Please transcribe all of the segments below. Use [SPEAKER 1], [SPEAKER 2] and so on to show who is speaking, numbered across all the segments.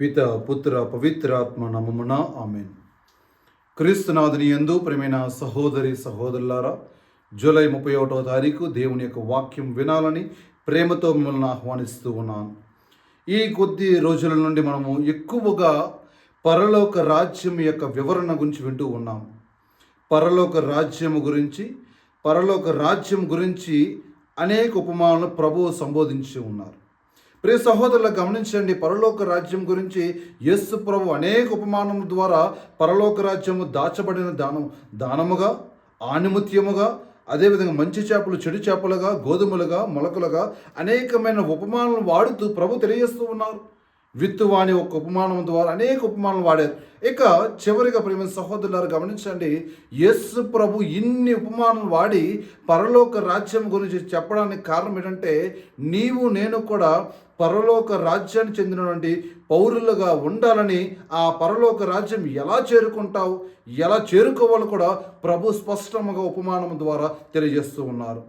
[SPEAKER 1] పిత పుత్ర పవిత్రాత్మ నమమున ఆమెన్. క్రీస్తునాథుని ఎందు ప్రేమైన సహోదరి సహోదరులారా జూలై ముప్పై ఒకటో తారీఖు దేవుని యొక్క వాక్యం వినాలని ప్రేమతో మిమ్మల్ని ఆహ్వానిస్తూ ఉన్నాను. ఈ కొద్ది రోజుల నుండి మనము ఎక్కువగా పరలోక రాజ్యం యొక్క వివరణ గురించి వింటూ ఉన్నాం. పరలోక రాజ్యము గురించి పరలోక రాజ్యం గురించి అనేక ఉపమానాలు ప్రభువు సంబోధించి ఉన్నారు. ప్రియ సహోదరులు గమనించండి పరలోక రాజ్యం గురించి యస్సు ప్రభు అనేక ఉపమానం ద్వారా పరలోక రాజ్యము దాచబడిన దానం దానముగా ఆనిముత్యముగా అదేవిధంగా మంచి చేపలు చెడు చేపలుగా గోధుమలుగా మొలకలుగా అనేకమైన ఉపమానాలను వాడుతూ ప్రభు తెలియజేస్తూ ఉన్నారు. విత్తువాణి ఒక ఉపమానం ద్వారా అనేక ఉపమానాలు వాడారు. ఇక చివరిగా ప్రేమ సహోదరులారు గమనించండి యస్సు ప్రభు ఇన్ని ఉపమానాలు వాడి పరలోక రాజ్యం గురించి చెప్పడానికి కారణం ఏంటంటే నీవు నేను కూడా పరలోక రాజ్యాన్ని చెందినటువంటి పౌరులుగా ఉండాలని ఆ పరలోక రాజ్యం ఎలా చేరుకుంటావు ఎలా చేరుకోవాలో కూడా ప్రభు స్పష్టంగా ఉపమానం ద్వారా తెలియజేస్తూ ఉన్నారు.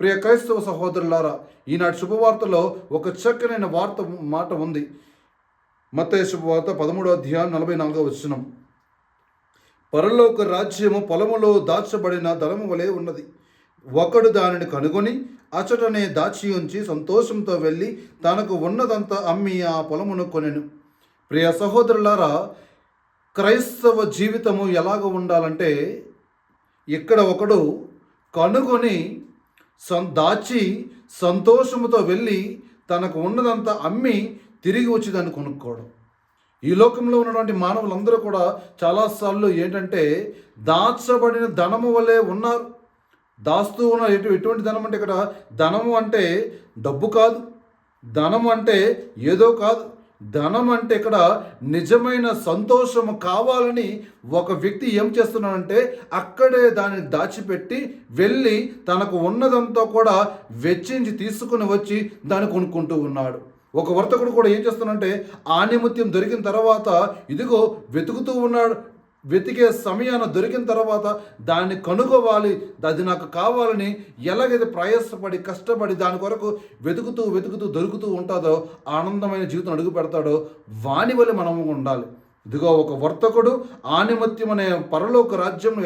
[SPEAKER 1] ప్రియ క్రైస్తవ సహోదరులారా ఈనాటి శుభవార్తలో ఒక చక్కనైన వార్త మాట ఉంది. మత్తయి పదమూడో అధ్యాయం నలభై నాలుగో వచనం. పరలోక రాజ్యము పొలములో దాచబడిన ధనము వలె ఉన్నది. ఒకడు దానిని కనుగొని అచటనే దాచి ఉంచి సంతోషంతో వెళ్ళి తనకు ఉన్నదంతా అమ్మి ఆ పొలమును కొనెను. ప్రియ సహోదరులారా క్రైస్తవ జీవితము ఎలాగ ఉండాలంటే ఇక్కడ ఒకడు కనుగొని సం దాచి సంతోషముతో వెళ్ళి తనకు ఉన్నదంతా అమ్మి తిరిగి వచ్చి దాన్ని కొనుక్కోవడం. ఈ లోకంలో ఉన్నటువంటి మానవులందరూ కూడా చాలాసార్లు ఏంటంటే దాచబడిన ధనము వల్లే ఉన్నారు. దాస్తూ ఉన్న ఎటు ఎటువంటి ధనం అంటే ఇక్కడ ధనము అంటే డబ్బు కాదు. ధనం అంటే ఏదో కాదు. ధనం అంటే ఇక్కడ నిజమైన సంతోషము కావాలని ఒక వ్యక్తి ఏం చేస్తున్నాడంటే అక్కడే దాన్ని దాచిపెట్టి వెళ్ళి తనకు ఉన్నదంతా కూడా వెచ్చించి తీసుకుని వచ్చి దాన్ని కొనుక్కుంటూ ఉన్నాడు. ఒక వర్తకుడు కూడా ఏం చేస్తున్నాడంటే ఆణిముత్యం దొరికిన తర్వాత ఇదిగో వెతుకుతూ ఉన్నాడు. వెతికే సమయాన దొరికిన తర్వాత దాన్ని కనుగోవాలి. అది నాకు కావాలని ఎలాగైతే ప్రయాసపడి కష్టపడి దాని కొరకు వెతుకుతూ వెతుకుతూ దొరుకుతూ ఉంటుందో ఆనందమైన జీవితం అడుగు పెడతాడో వాని వల్ల మనము ఉండాలి. ఇదిగో ఒక వర్తకుడు ఆనిమత్యం అనే పరలోక రాజ్యం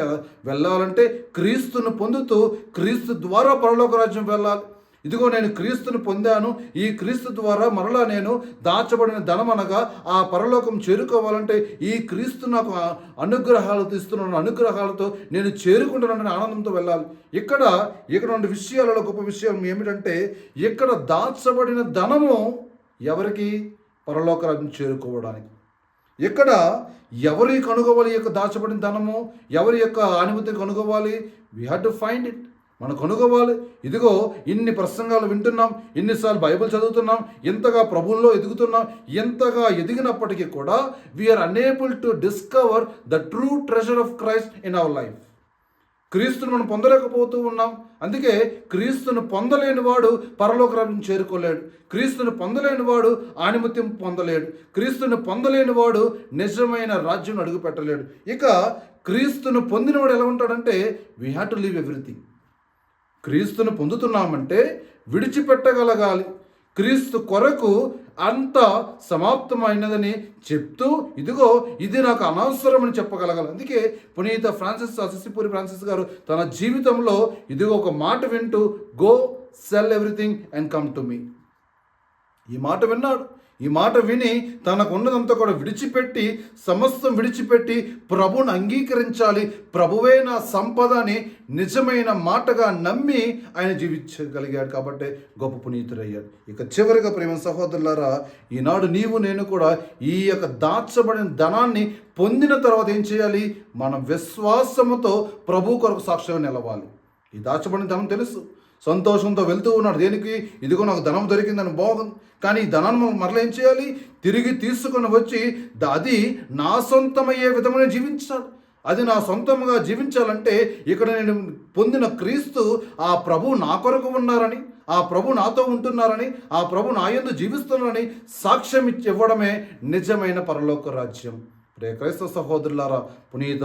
[SPEAKER 1] వెళ్ళాలంటే క్రీస్తును పొందుతూ క్రీస్తు ద్వారా పరలోక రాజ్యం వెళ్ళాలి. ఇదిగో నేను క్రీస్తుని పొందాను. ఈ క్రీస్తు ద్వారా మరలా నేను దాచబడిన ధనం అనగా ఆ పరలోకం చేరుకోవాలంటే ఈ క్రీస్తు నాకు అనుగ్రహాలు తీస్తున్నాను అనుగ్రహాలతో నేను చేరుకుంటున్నానని ఆనందంతో వెళ్ళాలి. ఇక్కడ ఇక్కడ రెండు విషయాలలో గొప్ప విషయం ఏమిటంటే ఇక్కడ దాచబడిన ధనము ఎవరికి? పరలోక రాజ్యం చేరుకోవడానికి. ఇక్కడ ఎవరి కనుగోవాలి యొక్క దాచబడిన ధనము? ఎవరి యొక్క అనుమతిని కనుగోవాలి? We had to find it మనం కనుగోవాలి. ఇదిగో ఇన్ని ప్రసంగాలు వింటున్నాం ఇన్నిసార్లు బైబిల్ చదువుతున్నాం ఎంతగా ప్రభువుల్లో ఎదుగుతున్నాం ఎంతగా ఎదిగినప్పటికీ కూడా we are unable to discover the true treasure of Christ in our life క్రీస్తును మనం పొందలేకపోతూ ఉన్నాం. అందుకే క్రీస్తును పొందలేని వాడు పరలోక చేరుకోలేడు. క్రీస్తును పొందలేని వాడు ఆనిమత్యం పొందలేడు. క్రీస్తును పొందలేని వాడు నిజమైన రాజ్యం అడుగుపెట్టలేడు. ఇక క్రీస్తును పొందినవాడు ఎలా ఉంటాడంటే we have to leave everything క్రీస్తును పొందుతున్నామంటే విడిచిపెట్టగలగాలి. క్రీస్తు కొరకు అంత సమాప్తమైనదని చెప్తూ ఇదిగో ఇది నాకు అనవసరమని చెప్పగలగాలి. అందుకే పునీత ఫ్రాన్సిస్ అసిసిపూరి ఫ్రాన్సిస్ గారు తన జీవితంలో ఇదిగో ఒక మాట వింటూ go sell everything and come to me. ఈ మాట విన్నాడు. ఈ మాట విని తనకు ఉన్నదంతా కూడా విడిచిపెట్టి సమస్తం విడిచిపెట్టి ప్రభుని అంగీకరించాలి. ప్రభువే నా సంపద అని నిజమైన మాటగా నమ్మి ఆయన జీవించగలిగాడు కాబట్టి గొప్ప పునీతుడయ్యాడు. ఇక చివరిగా ప్రేమ సహోదరులారా ఈనాడు నీవు నేను కూడా ఈ యొక్క దాచబడిన ధనాన్ని పొందిన తర్వాత ఏం చేయాలి? మనం విశ్వాసముతో ప్రభు కొరకు సాక్ష్యం నిలవాలి. ఈ దాచబడిన ధనం తెలుసు. సంతోషంతో వెళ్తూ ఉన్నాడు. దేనికి? ఇదిగో నాకు ధనం దొరికిందని బాగుంది కానీ ఈ ధనాన్ని మనం మరలా ఏం చేయాలి? తిరిగి తీసుకొని వచ్చి అది నా సొంతమయ్యే విధమైన జీవించాలి. అది నా సొంతంగా జీవించాలంటే ఇక్కడ నేను పొందిన క్రీస్తు ఆ ప్రభు నా కొరకు ఉన్నారని ఆ ప్రభు నాతో ఉంటున్నారని ఆ ప్రభు నా యందు జీవిస్తున్నారని సాక్ష్యం ఇచ్చి ఇవ్వడమే నిజమైన పరలోక రాజ్యం. ప్రియ క్రైస్తవ సహోదరులారా పునీత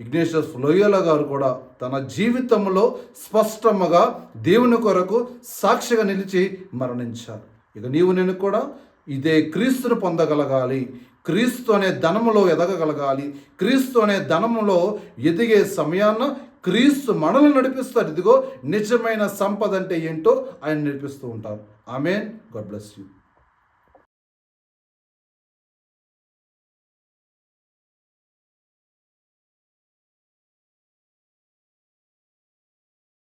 [SPEAKER 1] ఇగ్నేషియస్ లోయల గారు కూడా తన జీవితంలో స్పష్టముగా దేవుని కొరకు సాక్షిగా నిలిచి మరణించారు. ఇక నీవు నేను కూడా ఇదే క్రీస్తును పొందగలగాలి. క్రీస్తు అనే ధనములో ఎదగగలగాలి. క్రీస్తు అనే ధనములో ఎదిగే సమయాన్న క్రీస్తు మనల్ని నడిపిస్తారు ఇదిగో నిజమైన సంపద అంటే ఏంటో ఆయన నడిపిస్తూ ఉంటారు. ఆమెన్. God bless you.